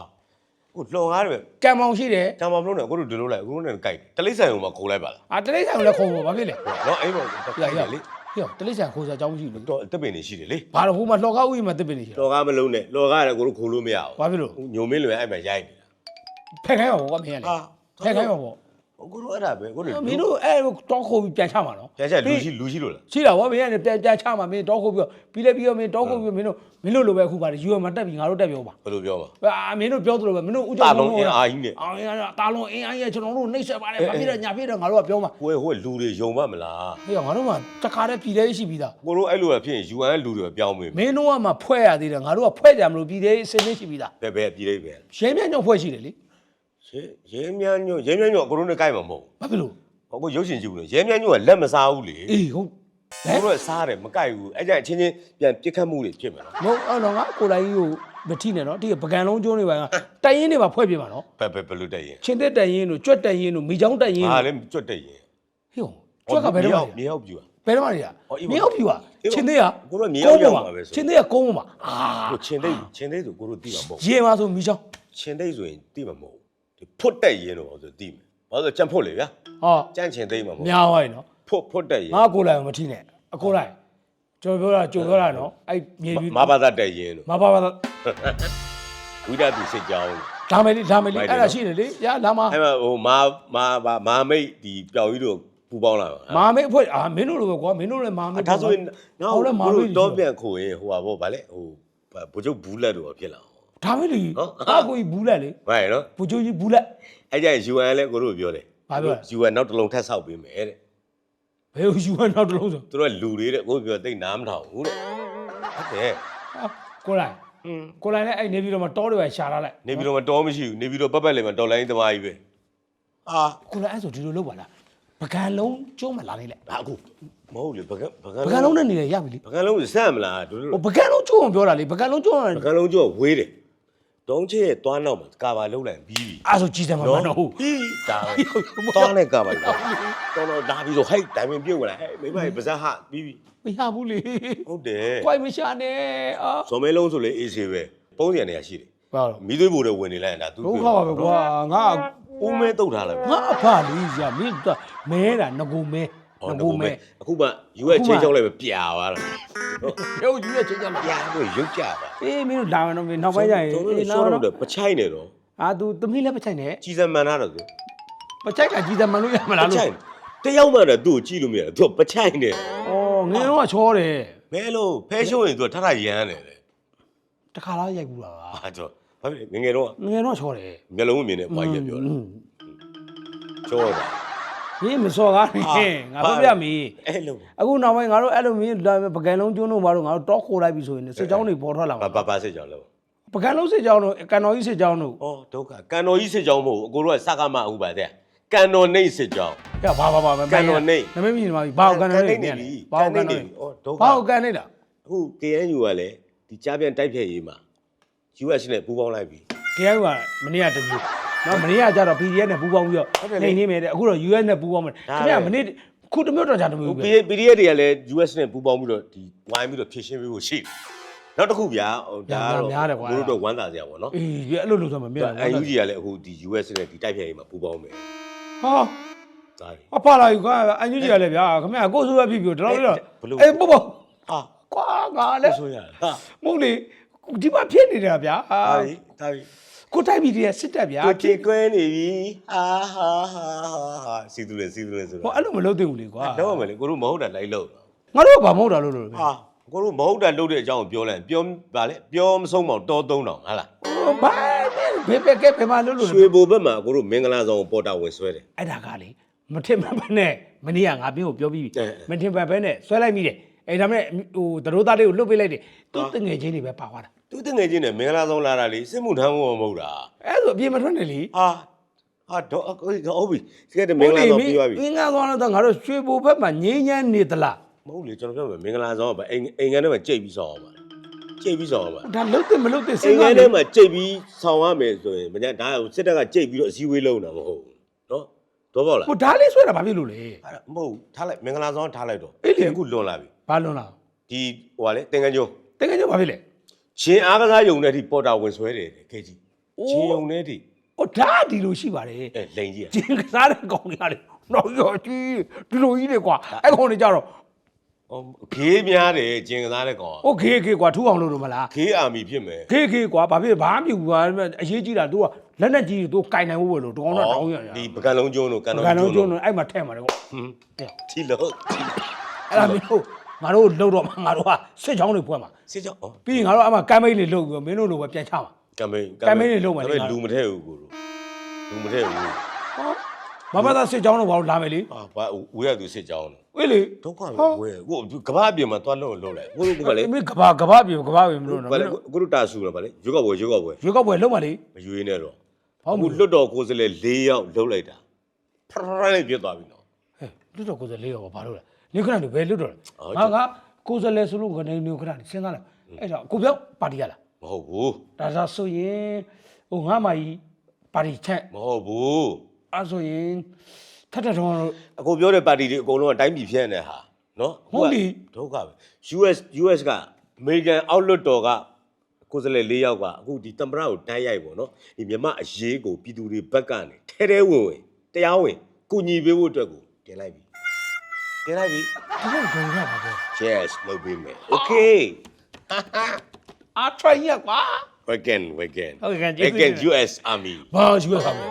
ကိုလှော်ကားတယ်ပဲကံမောင်ရှိတယ်တံပါမလို့နဲ့ကိုတို့ဒီလိုလိုက်ကိုတို့နဲ့ကြိုက်တယ်တလိမ့်ဆိုင်ကိုမှခိုးလိုက်ပါလားအာတလိမ့်ဆိုင်ကိုလည်းခုံပါဘာဖြစ်လဲနော်အဲ့ဘောပြရရလေဟေ့တလိမ့်ဆိုင်ခိုးစရာအကြောင်းမရှိဘူးတော့တက်ပင်နေရှိတယ်လေဘာလို့ဟိုမှာလော်ကားဥယျာဉ်မှာတစ်ပင်နေရှိလဲလှော်ကားမလုံးနဲ့လှော်ကားရတယ်ကိုတို့ခိုးလို့မရဘူးဘာဖြစ်လို့ညုံမင်းလွယ်အဲ့မှာရိုက်နေတာဖက်ခိုင်းပါဘောကမင်းရလေဖက်ခိုင်းပါဘော ကိုတို့အဲ့ဒါပဲကိုတို့မင်းတို့အဲ့တော့ခိုးပြီးပြန်ချမှာနော်ပြန်ချက်လူရှိလူရှိလို့လားရှိတာဗောမင်းကနေပြန်ပြန်ချမှာမင်းတော့ခိုးပြီးပြီးလဲပြီးတော့မင်းတော့ခိုးပြီးမင်းတို့မင်းတို့လိုပဲအခုပါတယ်ယူရမှာတက်ပြီးငါတို့တက်ပြောပါဘယ်လိုပြောမှာအာမင်းတို့ပြောသလိုပဲမင်းတို့ဥကြတာလုံးအင်အားကြီးနဲ့အာအင်အားတာလုံးအင်အားကြီးကျွန်တော်တို့နှိမ့်ဆက်ပါတယ်ဘာဖြစ်လဲညာဖြစ်တယ်ငါတို့ကပြောမှာကိုယ်ဟိုလူတွေယုံပါမလားဟေ့ငါတို့ကတခါတည်းပြည်သေးရှိပြီးသားကိုတို့အဲ့လိုပဲဖြစ်ရင် UN လူတွေပြောင်းမေးမင်းတို့ကမှဖွဲ့ရသေးတယ်ငါတို့ကဖွဲ့ကြမလို့ပြည်သေးအစင်းရှိပြီးသားဘယ်ဘယ်ပြည်လိုက်ပဲရဲမြတ်ညော့ဖွဲ့ရှိတယ်လေ ရဲရဲမြန်းညို့ရဲမြန်းညို့ကိုတို့နဲ့ကြိုက်မှာမဟုတ် ဘာဖြစ်လို့ ဘူးဟိုကိုရုပ်ရှင်ကြည့်ဘူးလေရဲမြန်းညို့ကလက်မစားဘူးလေ အေးဟုတ်ဟဲ့ ကိုတို့ကစားတယ်မကြိုက်ဘူးအဲ့ကြအချင်းချင်းပြန်ပြစ်ခတ်မှုတွေဖြစ်မှာနော် မဟုတ်အဲ့တော့ငါကိုလိုက်ကြီးကိုမထိနဲ့နော်ဒီကပကံလုံးကျိုးနေပါကတိုင်ရင်တွေပါဖွဲ့ပြပါနော် ဘယ်ဘယ်ဘယ်လိုတက်ရင် ချင်းသက်တိုင်ရင်တို့ကြွက်တိုင်ရင်တို့မိချောင်းတိုင်ရင် ဟာ တို့ လေကြွတ်တက်ရင် ဟေ့ကြွက်ကဘယ်တော့မှ မြေရောက်ပြူอ่ะ ဘယ်တော့မှရ အော်အေးပါ မြေအောင်ပြူอ่ะ အေးပါ ချင်းသေးရ ကိုတို့ကမြေအောက်ရောက်မှာပဲဆို ချင်းသေးရကုန်းမှာအာ ကိုချင်းသိချင်းသိဆိုကိုတို့တိမှာမဟုတ် ရေမှာဆိုမိချောင်း ချင်းသိဆိုရင်တိမှာမဟုတ်ဒီ ဖွတ်တက်ရင်တော့ဆိုတိမယ်ဘာလို့ကြံဖွတ်လေဗျာဟောကြံချင်းသိမှာမဟုတ်များသွားပြီနော်ဖွတ်ဖွတ်တက်ရင်ငါကိုလိုက်မထိနဲ့အကိုလိုက်ကျွန်တော်ပြောတာကြုံပြောတာနော်အဲ့မြေပြီးမဘာသာတက်ရင်တော့မပါပါဝိဒတိစစ်ကြောင်းဒါမယ်လေဒါမယ်လေမိုက်တယ်အဲ့ဒါနော်ရှိတယ်လေရလာမအဲ့မှာဟိုမာမာဘာမာမိတ်ဒီပျောက်ကြီးတို့ပူပေါင်းလာပါမာမေအဖွဲ့အာမင်းတို့လိုပဲကွာမင်းတို့လည်းမာမေအဲ့ဒါဆိုရင်ငါ့ဟောကိုလည်းမာကိုမေတို့တော့ပြန်ခိုရင်ဟိုဟာဗောဗာလေဟိုဗိုလ်ချုပ်ဘူးလက်တို့ဖြစ်လာအောင် ဒါပဲလေနော်အာကိုကြီးဘူးလက်လေဟုတ်ရဲ့နော်ဘူချိုကြီးဘူးလက်အဲ့ကြရင် UN လည်းကိုတို့ပြောတယ်ဘာပြောလဲ UN နောက်တစ်လုံးထပ်ဆောက်ပေးမယ်တဲ့ဘယ်လိုယူရနောက်တစ်လုံးဆိုသူတို့ကလူတွေတဲ့ကိုပြောတိတ်နားမထောင်ဘူးတဲ့ဟုတ်တယ်အာကိုလိုက်ဟွန်းကိုလိုက်နဲ့အဲ့နေပြီးတော့မတောတွေပဲရှာလာလိုက်နေပြီးတော့မတော်မရှိဘူးနေပြီးတော့ပတ်ပတ်လေးမှာတော်လိုင်းသမားကြီးပဲအာကိုလိုက်အဲ့ဆိုဒီလိုလုပ်ပါလားပကံလုံးကျုံးမလာနေလေဒါအခုမဟုတ်လေပကံပကံပကံလုံးနဲ့နေရရပြီလေပကံလုံးစမ်းမလားတို့တို့ဟိုပကံလုံးကျုံးအောင်ပြောတာလေပကံလုံးကျုံးအောင်ပကံလုံးကျော်ဝေးတယ် တုံးချရဲ့သွားနောက်မှာကာပါလုံးလိုက်ပြီးပြီအဲ့ဆိုကြည်တယ်မှာမနော်ဟုတ်ပြီးဒါသွားနဲ့ကာပါလုံးတော်တော်ဒါပြီးဆိုဟိုက်တိုင်ပင်ပြုတ်လာဟဲ့မိမပါဇက်ဟပြီးပြီမရဘူးလေဟုတ်တယ်ကွိုင်မရှာနဲ့အာဇော်မဲလုံးဆိုလေအေးစေပဲပုံစံနေရရှိတယ်ဘာလို့မိသွေးဘိုးတွေဝင်နေလိုက်ရင်ဒါသူဒုက္ခပါပဲကွာငါဦးမဲတုတ်ထားလိုက်ငါအဖလေးကြီးမင်းတို့မဲတာငကိုမဲ ငကိုမဲအခုမှ US ချင်းချောက်လိုက်ပဲပြာသွားတာရုပ်ကြီးရဲ့ချင်းကြမှာပြာလို့ရုပ်ကြပါအေးမင်းတို့လာမယ်နော်မင်းနောက်ပိုင်းကျရင်တို့အေးဆောနောက်တော့တော့ပချိုက်နေတော့အာသူသမီးလည်းမချိုက်နဲ့ကြီးစံမှန်တာတော့သူမချိုက်ကကြီးသမန်လို့ရမလားပလို့ချိုက်တယောက်မှတော့သူ့ကိုကြည့်လို့မရဘူးသူကပချိုက်နေဩငင်းတော့ချောတယ်မဲလို့ဖဲရှုံးရင်သူကထထရမ်းနေတယ်တခါလားရိုက်ဘူးလားဟာတော့ဘာဖြစ်လဲငငယ်တော့ငင်းတော့ချောတယ်မျက်လုံးမမြင်နဲ့ပွားကြီးပြောတာချောတာ မင်းမစော်ကားနဲ့ငါပြောပြမီအဲ့လိုအခုနောက်ပိုင်းငါတို့အဲ့လိုမင်းပကံလုံးကျွန်းတို့ဘာလို့ငါတို့တောခိုးလိုက်ပြီဆိုရင်စစ်ကြောင်းတွေပေါ်ထွက်လာဘာမှာဘာဘာစစ်ကြောင်လို့ပကံလုံးစစ်ကြောင်းတို့ကန်တော်ကြီးစစ်ကြောင်းတို့ဩဒုက္ခကန်တော်ကြီးစစ်ကြောင်မဟုတ်ဘူးအကိုတို့ကစကားမအူပါတဲ့ကန်တော်နေစစ်ကြောင်ကဘာဘာဘာကန်တော်နေနမင်းမြင်ပါပြီဘာကိုကန်တော်နေနေနေပြီဘာကိုကန်တော်နေဩဒုက္ခဘာကိုကန်နေလားအခု KNU ကလည်းဒီကြားပြန်တိုက်ဖြတ်ရေးမှာ US နဲ့ပူးပေါင်းလိုက်ပြီတရားကမနေ့ကတမျိုး နော်မနေ့ကကြတော့ PDF နဲ့ပူးပေါင်းပြီးတော့ဟုတ်တယ်လေနေနေမယ်တဲ့အခုတော့ US နဲ့ပူးပေါင်းမယ်ဒါခင်ဗျာပဲမနေ့ခုတမျိုးတော့ကြာတမျိုးဟိုပဲ PDF တွေကလည်း US နဲ့ပူးပေါင်းပြီးတော့ဒီဝိုင်းပြီးတော့ဖြည့်ရှင်းပေးဖို့ရှိတယ်နောက်တစ်ခုဗျာဟိုဒါကတော့များတယ်ကွာတို့တော့ဝမ်းသာစရာပေါ့နော်အေးဒီအဲ့လိုလို့ဆိုမှမင်းအဲ UG ကလည်းအခုဒီ US နဲ့ဒီတိုက်ဖြတ်ရေးမှာပူးပေါင်းမယ်ဟာဒါတွေအဖလာယူကအန်ယူကြီးကလည်းဗျာခင်ဗျာကိုယ်ဆိုရဖြစ်ပြီးတော့တော်တော်ဘလို့အေးပေါ့ပေါ့ဟာကွာငါလည်းဆိုရဟာမဟုတ်လေဒီမှာဖြစ်နေတာဗျာအာဒါပြီဒါပြီ ကိုတိုက်ပြီးတည်းစစ်တက်ဗျာကိုချေကွဲနေပြီဟာဟာဟာဟာစီသူလေစီသူလေဆိုဟိုတော့အဲ့လိုမလုပ်သင့်ဘူးလေကွာတော့မယ်လေကိုတို့မဟုတ်တာလိုက်လို့ငါတို့ကဘာမဟုတ်တာလို့လို့ဟာကိုတို့မဟုတ်တာလုပ်တဲ့အကြောင်းကိုပြောလိုက်ပြောပါလေပြောမဆုံးမအောင်တော3000ဟာလားဘာမင်းဘယ်ဘက်ကဲဘယ်မှာလို့လို့ရွှေဘိုဘက်မှာကိုတို့မင်္ဂလာဆောင်ကိုပေါ်တာဝင်ဆွဲတယ် အဲ့ဒါကလေမထင်မှတ်ပဲနဲ့မနေ့ကငါပြင်းကိုပြောပြီးပြီအဲ မထင်မှတ်ပဲနဲ့ဆွဲလိုက်မိတယ်အဲ့ဒါမဲ့ဟိုသတို့သားလေးကိုလွတ်ပေးလိုက်တယ်သူဟာတငယ်ချင်းတွေပဲပါသွားတာ သူတငယ်ချင်းနဲ့မင်္ဂလာဆောင်လာတာလေစစ်မှုထမ်းဖို့မဟုတ်တာအဲ့ဆိုအပြင်မထွက်နဲ့လေဟာဟာတော့ဟုတ်ပြီဒီကတည်းကမင်္ဂလာဆောင်ပြီးသွားပြီမင်္ဂလာဆောင်တော့ငါတို့ရွှေဘိုဘက်မှာငြိမ်းချမ်းနေသလားမဟုတ်လေကျွန်တော်ပြောမယ်မင်္ဂလာဆောင်ကအိမ်အိမ်ကန်ထဲမှာကြိတ်ပြီးဆောင်အောင်ပါကြိတ်ပြီးဆောင်အောင်ပါဒါလုတ်တယ်မလုတ်တယ်အိစဉ်းမ်စားကန်နေထဲမှာကြိတ်ပြီးဆောင်ရမယ်ဆိုရင်မညာဒါကိုစစ်တပ်ကကြိတ်ပြီးတော့အစည်းအဝေးလုပ်နေတာမဟုတ်ဘူးနော်တော့ပေါ့လားဟိုဒါလေးဆွဲတာဘာဖြစ်လို့လဲအဲ့ဒါမဟုတ်ဘူးထားလိုက်မင်္ဂလာဆောင်ထားလိုက်တော့အေးလေအခုလွန်လာပြီဘာလွန်လားဒီဟိုကလေတင်ကန်ကျုံတကယ်ကြောင့်ဘာဖြစ်လဲ ရှင်အားကစားယုံတဲ့ဒီပေါ်တာဝင်ဆွဲတယ်ခဲကြီး အိုး ရှင်ယုံတဲ့ဒီ ဟိုဒါဒီလိုရှိပါတယ် အဲလိန်ကြီးอ่ะ ကျင်းကစားတဲ့ကောင်ကြီးရတယ်တော့ရောကြီးဒီလိုကြီးတွေကွာအဲ့ကောင်တွေကြတော့ ဟောခေးများတယ်ကျင်ကစားတဲ့ကောင် ဟိုခေခေကွာထူအောင်လို့လို့မလား ခေးအာမီဖြစ်မယ် ခေခေကွာဘာဖြစ်ဘာမှမဖြစ်ဘူးကွာအရေးကြီးတာ तू ကလက်နဲ့ကြီး तू ကင်နိုင်ဖို့ပဲလို့တောင်းတော့တောင်းရရ ဒီပကံလုံးကျုံတို့ကန် ဘ တော် ယ်ကတော့ ကျုံ ကျုံ တို့ တော့အဲ့မှာထဲ့မှာတယ်ကွာ ဟွန်းထီလို့ အဲ့ဒါမျိုး ငါတို့လှုပ်တော့မှာငါတို့ကစစ်ချောင်းတွေဖွဲ့မှာစစ်ကြောဩပြီးရင်ငါတို့အမှကမ်းမိတ်တွေလှုပ်ပြီးတော့မင်းတို့လိုပဲပြန်ချမှာ ကမ်ပိန်းကမ်ပိန်းတွေလုပ်မယ်လေဒါပေမဲ့လူမထဲဘူးကိုတို့လူမထဲဘူးဟောမမသာစစ်ချောင်းတော့ဘာလို့လာမယ်လေအာဘာဝေးရသူစစ်ကြောင်းဝေးလေဒုက္ခပဲဝေးကိုကဘာအပြင်မှာသွားလုံးလုံးလိုက်ကိုတို့ကဘာလဲမင်းကဘာကဘာပြေကဘာပြေမလို့နော်ဘာလဲကိုတို့တာဆူလားဘာလဲရွေးကောက်ပွဲရွေးကောက်ပွဲရွေးကောက်ပွဲလုံးပါလေမရွေးနဲ့တော့ဘာမှမအခုလွတ်တော်ကိုယ်စားလှယ်၄ယောက်လုံးလိုက်တာဖရရလေးပြတ်သွားပြီနော်ဟဲ့လွတ်တော်ကိုယ်စားလေးရောဘာလို့လဲ နေခဏနေဘယ်လွတ်တော်လဲအော်ငါကကိုယ်စားလဲဆိုလို့ကနေနေခဏနေစဉ်းစားလိုက်အဲ့တော့ကိုပြောက်ပါတီရလားမဟုတ်ဘူးဒါဆိုဆိုရင်ဟိုငါမကြီးပါတီချက်မဟုတ်ဘူးအဲ့ဆိုရင်ထက်ထက်ထုံးတို့အကိုပြောတဲ့ပါတီတွေအကုန်လုံးကတိုင်းပြည်ဖြန့်နေတာဟာနော်ဟုတ်ပြီဒုက္ခပဲ US US က American Outlook တော်ကကိုယ်စားလှယ်၄ယောက်ကအခုဒီတမ္ပရာကိုတိုက်ရိုက်ပေါ့နော်ဒီမြမအရေးကိုပြည်သူတွေဘက်ကနေထဲထဲဝင်ဝင်တရားဝင်ကုညီပေးဖို့အတွက်ကိုတင်လိုက်ပြီ တင်လိုက်ပြီဒီလိုဒုံရပါတော့ yes လုပ်ပေးမယ် okay အာ try ရကွာ weekend weekend ဟုတ်ကဲ့ကျေးဇူးတင် weekend US Army ဘာယူရဆောင်လဲ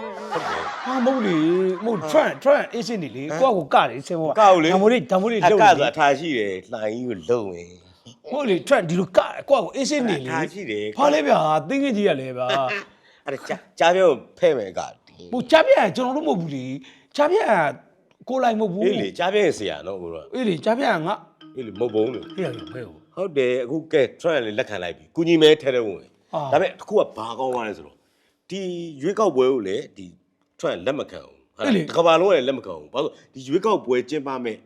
ဟာမဟုတ်လေမဟုတ် try try အေးစင်းနေလေကိုယ့်ကိုကလေဆင်းဖို့ကောက်လေဓာမိုးလေးဓာမိုးလေးအလုံကနေဆိုအထာရှိတယ်လှိုင်းကြီးကိုလုံဝင် ဟုတ်လေ try ဒီလိုကကိုယ့်ကိုအေးစင်းနေလေထားရှိတယ် ဖားလေဗျာတင်းငယ်ကြီးရလေဗျာအဲ့ဒါကြားကြားပြောဖဲ့မယ်ကဒီ ဟိုချားပြကျွန်တော်တို့မဟုတ်ဘူးလေချားပြကို လိုက်မဟုတ်ဘူးအေးလေကြားပြရင်ဆရာနော်ကိုတော့အေးလေချားပြငါအေးလေမဟုတ်ဘူးလေဟေ့ရဖဲ့ဟိုဟုတ်တယ်အခုကဲ trend လေးလက်ခံလိုက်ပြီကုညီမဲထဲထဲဝင်ဝင်ဟာဒါပေမဲ့အခုကဘာကောင်းသွားလဲဆိုတော့ဒီရွေးကောက်ပွဲကိုလေဒီ trend လက်မခံဘူးဟုတ်လားတစ်ကမ္ဘာလုံးကလည်းလက်မခံဘူးဘာလို့ဒီရွေးကောက်ပွဲကျင်းပမဲ့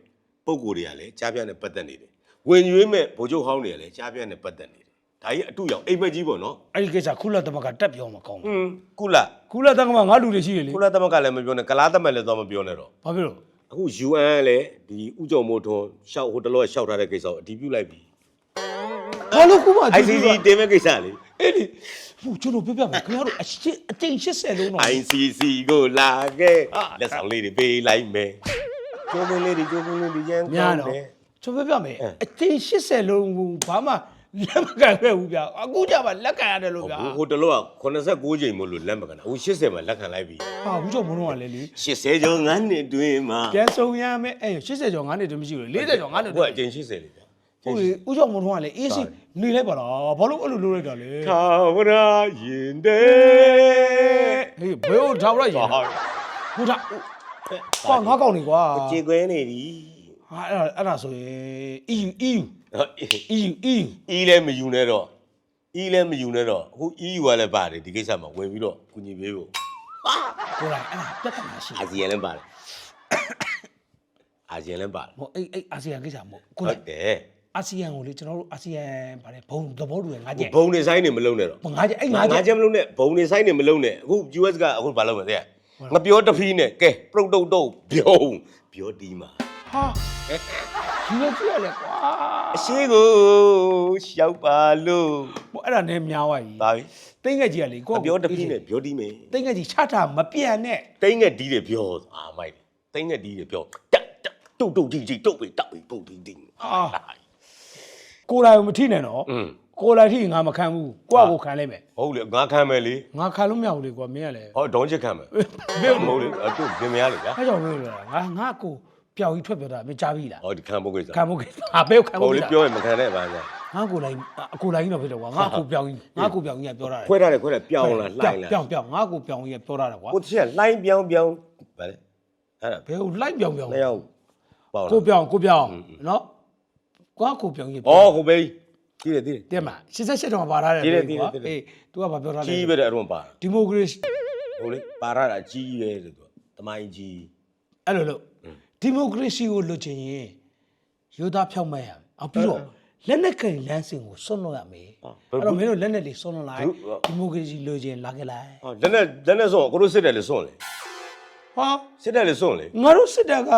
ပုံကိုယ်တွေကလည်းကြားပြနဲ့ပတ်သက်နေတယ်ဝင်ရွေးမဲ့ဗိုလ်ချုပ်ဟောင်းတွေကလည်းကြားပြနဲ့ပတ်သက်နေတယ်ဒါကြီးအတူရောက်အိမ်မက်ကြီးပေါ့နော်အဲ့ဒီကိစ္စခုလသမကတက်ပြောမှာကောင်းဟွန်းကုလခုလသမကငါလူတွေရှိရလေကုလသမဂ္ဂလည်းမပြောနဲ့ကလားသမက်လည်းတော့မပြောနဲ့တော့ဘာဖြစ်လို့ အခု UN ကလည်းဒီဥကြုံမိုးထွန်းရှောက်ဟိုတလောရှောက်ထားတဲ့ကိစ္စကိုအတည်ပြုလိုက်ပြီ ဘာလို့ခုမှ ICC တင်မဲ့ကိစ္စလေ အဲ့ဒီဟိုကျွန်တော်ပြပြမယ်ခင်ဗျားတို့အရှိအတိန်80လုံးတော့ ICC ကိုလာခဲ့အာ လက်ဆောင်လေးတွေပေးလိုက်မယ်ကျိုးပင်းလေးတွေကျိုးပင်းလေးတွေရန်ညာကောင်းတော့တယ် ကျွန်တော်ပြပြမယ်အဲအတိန်80လုံးကိုဘာမှ လက်မကန်ခဲ့ဘူးဗျာအခုကြပါလက်ကန်ရတယ်လို့ဗျာဟိုတလောက89ချိန်မို့လို့လက်မကန်တာအခု80မှာလက်ခံလိုက်ပြီဟာဘူးကျော်မလုံးကလည်းလေ80ကျော်9နှစ်တွင်းမှာပြန်ဆုံရမယ်အဲ80ကျော်9နှစ်တည်းမရှိဘူးလေ40ကျော်9နှစ်တဟိုည်းအချိန်80လေဗျာဟုတ်လေဦးကျော်မလုံးကလည်းအေးစီနေလိုက်ပါလားဘာလို့အဲ့လိုလုပ်လိုက်တာလဲခါဝရာရင်တဲ့ဟေးဘယ်ကိုထောက်လိုက်ရဟာဟိုဒါကွာငါကောင်းနေကွာကြေကွဲနေပြီဟာအဲ့ဒါအဲ့ဒါဆိုရင် EU EU ဟော EU EU အီးလည်းမယူနဲ့တော့အီးလည်းမယူနဲ့တော့အခု EU ကလည်းပါတယ်ဒီကိစ္စမှာဝင်ပြီးတော့ကူညီပေးဖို့ကိုယ်တိုင်အဲ့ဒါပြဿနာရှိအာဆီယံလည်းပါတယ်အာဆီယံလည်းပါတယ်မဟုတ်အဲ့အဲ့အာဆီယံကိစ္စမဟုတ်ကိုဟုယ်တိုင်တ်တယ်အာဆီယံကိုလေကျွန်တော်တို့အာဆီယံဗါလဲဘုံသဘောတူရငါကျက်ဘုံနေဆိုင်နေမလုံးနဲ့တော့ ငါကျက်အဲ့ငါငါကျက် ချက်မလုံးနဲ့ဘုံနေဆိုင်နေမလုံးနဲ့အခု US ကအခုဘာလုပ်မလဲတဲ့ငါပြောတဖီးနဲ့ကဲပရုတ်တုတ်တုတ်ပြောပြောတီးမှာ ဟာဒီလိုကြည့်ရလေကွာအရှိကိုရှောက်ပါလို့ဟိုအဲ့ဒါနဲ့များသွားပြီပါပြီတိတ်ငက်ကြီးကလေကိုအပြောတဖီးနဲ့ပြောတီးမယ်တိတ်ငက်ကြီးချတာမပြန်နဲ့တိတ်ငက်ဒီတွေပြောအာမိုက်တိတ်ငက်ဒီတွေပြောတက်တက်တုတ်တုတ်တီတီတုတ်ပြီတောက်ပြီပုတ်တီတီကိုယ်တိုင်မထိနဲ့နော်อืมကိုယ်တိုင်ထိငါမခံဘူးကိုယ့်ကိုခံလိုက်မယ်ဟုတ်လေငါခံမယ်လေငါခံလို့မရဘူးလေကွာမင်းကလည်းဟောဒေါင်းချစ်ခံမယ်ဘယ်မလိုဟုတ်လေအတူပြင်မရလေဗျာအဲ့ကြောင့်မင်းပြောတာငါငါကို ပျောက်ကြီးထွက်ပြောတာမင်းကြားပြီလားဟောဒီခံဖို့ကိစ္စခံဖို့ကိစ္စဟာဘယ်ကိုခံဟိုဖို့လေကိစ္စပြောရင်မခံနဲ့ဗျာညာငါကိုလိုက်အကိုလိုက်တော့ဖြစ်တော့ကွာငါကိုပြောင်းကြီးငါကိုပြောင်းကြီးကပြောတာခွဲထားတယ်ခွဲထားပြောင်းလားလှိုင်းလားပြောင်းပြောင်းငါကိုပြောင်းကြီးကပြောတာကွာကိုတစ်ချက်ကလှိုင်းပြောင်းပြောင်းဗါလေအဲ့ဒါဘယ်ကိုလိုက်ပြောင်းပြောင်းနှစ်ယောက်ပေါက်လားကိုပြောင်းကိုပြောင်းနော်ကွာကိုပြောင်းကြီးဩကိုဘေးတည်တယ်တည်တယ် တဲ့မှာ88တောင်ပါထားတယ်တည်တယ်ကွာတည်တယ် အေး तू ကဘာပြောထားလဲကြီးပဲတဲ့အရုံးပါဒီမိုကရေစီဟိုလေပါရတာကြီးပဲတဲ့သူတမိုင်းကြီးအဲ့လိုလို့ ဒီမိုကရေစီကိုလိုချင်ရင်ယူသားဖြောက်မဲ့ရမယ်အော်ပြီးတော့လက်နက်ကင်လမ်းစဉ်ကိုစွန့်လွတ်ရမယ်အဲ့တော့မင်းတို့လက်နက်တွေစွန့်လွတ်လိုက်ဒီမိုကရေစီလိုချင်လာခဲ့လိုက်ဟောလက်နဲ့လက်နဲ့ဆုံးကိုတို့စစ်တယ်လေဆုံးလေဟာစစ်တယ်လေဆုံးလေငါတို့စစ်တပ်က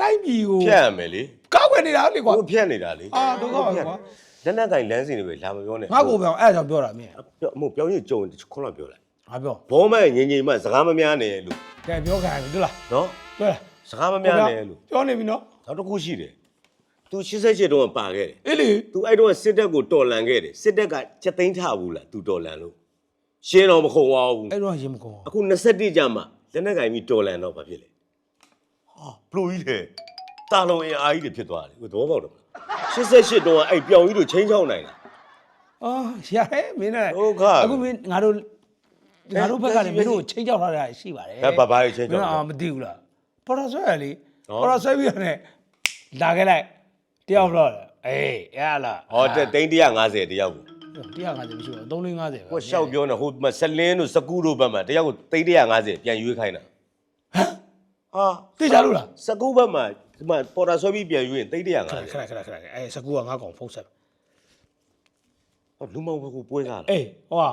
တိုက်ပြည်ကိုဖြတ်ရမယ်လေကောက်ွယ်နေတာလေကွာကိုဖြတ်နေတာလေအာဒုက္ခပဲကွာလက်နဲ့ကင်လမ်းစီတွေပဲလာမပြောနဲ့ငါကိုပြောင်းအဲ့ဒါကြောင့်ပြောတာမင်းပြောအမို့ပြောင်းရင်ကြုံခွန်းတော့ပြောလိုက်ငါပြောဘောမဲ့ငင်ငင်မစကားမများနဲ့လို့ကဲပြောခိုင်းပြီတို့လားနော်ပြောလား စကားမများနဲ့လို့ ပြောနေပြီနော် နောက်တစ်ခုရှိတယ် तू 88တုန်းကပါခဲ့တယ် အေးလေ तू အဲ့တုန်းကစစ်တပ်ကိုတော်လန်ခဲ့တယ်စစ်တပ်ကချက်သိမ်းထဘူးလား तू တော်လန်လို့ရှင်းတော့မခုံသွားဘူး အဲ့တော့ရင်မကုန် အခု21ကြမှာလက်နဲ့ကင်ပြီးတော်လန်တော့ဘာဖြစ်လဲဟာဘလို့ကြီးလေတာလုံးအင်အားကြီးတွေဖြစ်သွားတယ်ကိုသဘောပေါက်တော့မလား88တုန်းကအဲ့ပြောင်ကြီးတို့ချင်းချောင်းနိုင်လား အော်ရဟဲမင်းနဲ့ ဒုက္ခပဲ အခုမင်းငါတို့ငါတို့ဘက်ကလည်းမင်းတို့ကိုချိန်ကြောက်ထားတာရှိပါတယ် ဒါဘာဘာကြီးချင်းချောင်း မင်း လဲ အာမသိဘူးလား ပေါ်တော့ဆွဲရလေနော်ပေါ်တော့ဆွဲပြီးတော့ねလာခဲ့လိုက်တယောက်တော့အေးရလားဟောတဲ့တိန်း150တယောက်ကို150မရှိဘူး350ပဲဟိုရှောက်ပြောနေဟိုမဆက်လင်းတို့စကူတို့ဘက်မှာတယောက်ကိုတိန်း150ပြန်ရွေးခိုင်းတာဟာသိကြလို့လားစကူဘက်မှာဒီမှာပေါ်တာဆွဲပြီးပြန်ရွေးရင်တိန်းခဏခဏ150ခဏခဏအဲစကူကငါကောင်ဖုန်းဆက်ဟောလူမောင်ဘက်ကိုပွဲစားလားအေးဟော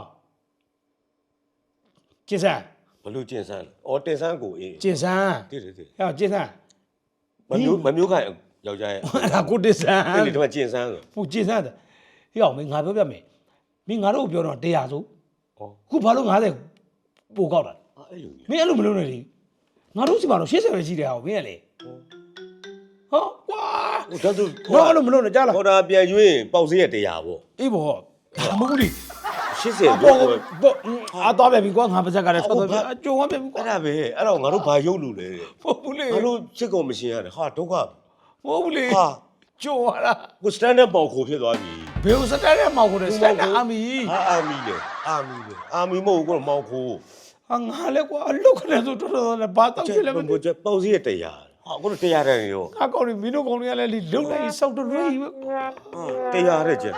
ကျင်းစမ်း ဘလူကျင်ဆန်းလဲအော်တင်ဆန်းကိုအေးကျင်းစမ်းတိတိတိဟောကျင်းစမ်းမမျိုးမမျိုးခိုင်ယောက်ျားရဲ့အဲ့ဒါကိုတင်စမ်းအဲ့ဒီတော့ကျင်ဆန်းဆိုဟိုကျင်းစမ်းတယ်ဟေ့အောင်မင်းငါပြောပြမယ်မင်းငါတို့ကိုပြောတော့100ဆိုဟောခုဘာလို့90ပိုကောက်တာအဲ့လိုကြီးမင်းအဲ့လိုမလုပ်နဲ့လေငါတို့စီမှာတော့80ပဲရှိတယ်ဟာမင်းကလေဟောကွာဟိုဒါဆိုငါအဲ့လိုမလုပ်နဲ့ကြားလားပေါ်တာပြန်ရွေးရင်ပေါက်စည်းရ100ပေါ့အေးဘောမဟုတ်ဘူးလေ 80ဘောပေါ့ဘောအာတော့ပဲပြီကွာငါပါဇက်ကလည်းဆက်တော့အကျုံဝပဲပြီကွာအဲ့ဒါပဲအဲ့တော့ငါတို့ဘာရုပ်လို့လဲတဲ့ဟုတ်ဘူးလေငါတို့ချစ်ကုန်မရှင်ရတယ်ဟာဒုက္ခဟုတ်ဘူးလေဟာကျုံရလားကို standard ပေါက်ကိုဖြစ်သွားပြီဘယ်လိုစတက်တဲ့မောက်ကိုစတက်အာမီဟာအာမီလေအာမီလေအာမီမဟုတ်ဘူးကိုမောင်ခိုးဟာငါလည်းကွာအလုတ်ခနဲ့ဆိုတော်တော်လည်းဘာတောက်ဖြစ်လဲမသိကိုကျပေါက်စည်းရ 100ဟာကိုတို့100တဲ့ရောငါကောင်းနေမင်းတို့ကောင်းတွေကလည်းလုံလိုက်စောက်တော့ရွေးပဲကွာ100တဲ့ကျန်